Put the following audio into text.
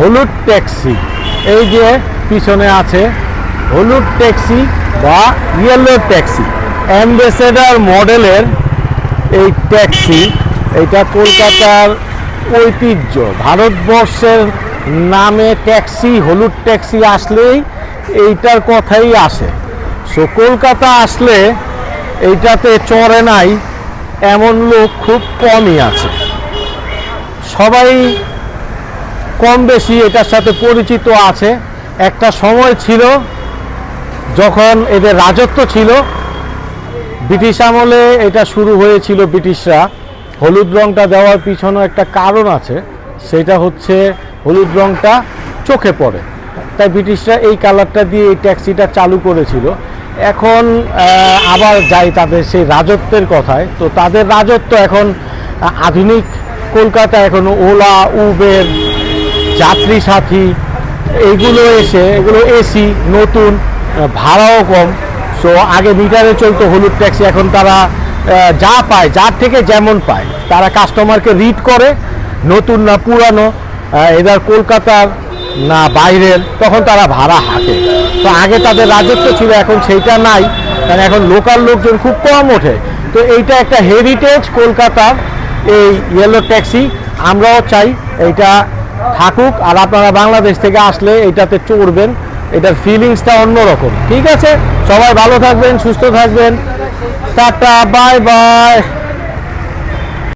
হলুদ ট্যাক্সি। এই যে পিছনে আছে হলুদ ট্যাক্সি বা ইয়েলো ট্যাক্সি। অ্যাম্বাসেডার মডেলের এই ট্যাক্সি, এটা কলকাতার ঐতিহ্য। ভারতবর্ষের নামে ট্যাক্সি, হলুদ ট্যাক্সি আসলেই এইটার কথাই আসে। সো কলকাতা আসলে এইটাতে চড়ে নাই, এমন লোক খুব কমই আছে। সবাই কম বেশি এটার সাথে পরিচিত আছে। একটা সময় ছিল যখন এদের রাজত্ব ছিল। ব্রিটিশ আমলে এটা শুরু হয়েছিল ব্রিটিশরা। হলুদ রংটা দেওয়ার পিছনে একটা কারণ আছে। সেটা হচ্ছে হলুদ রংটা চোখে পড়ে। তাই ব্রিটিশরা এই কালারটা দিয়ে এই ট্যাক্সিটা চালু করেছিল। এখন আবার যাই তাদের সেই রাজত্বের কথায়। তো তাদের রাজত্ব এখন আধুনিক। কলকাতা এখন ওলা, উবের যাত্রী সাথী এইগুলো এসে, এগুলো এসি নতুন ভাড়াও কম। সো আগে মিটারে চলতো হলুদ ট্যাক্সি এখন তারা যা পায়, যার থেকে যেমন পায়, তারা কাস্টমারকে রিড করে, নতুন না পুরানো এবার কলকাতার না বাইরের, তখন তারা ভাড়া হাঁকে। তো আগে তাদের রাজত্ব ছিল, এখন সেইটা নাই, কারণ এখন লোকাল লোকজন খুব কম ওঠে। তো এইটা একটা হেরিটেজ কলকাতার এই ইয়েলো ট্যাক্সি আমরাও চাই, এইটা থাকুক আর আপনারা বাংলাদেশ থেকে আসলে এটাতে চড়বেন, এটার ফিলিংসটা অন্যরকম। ঠিক আছে? সবাই ভালো থাকবেন, সুস্থ থাকবেন। Tata bye bye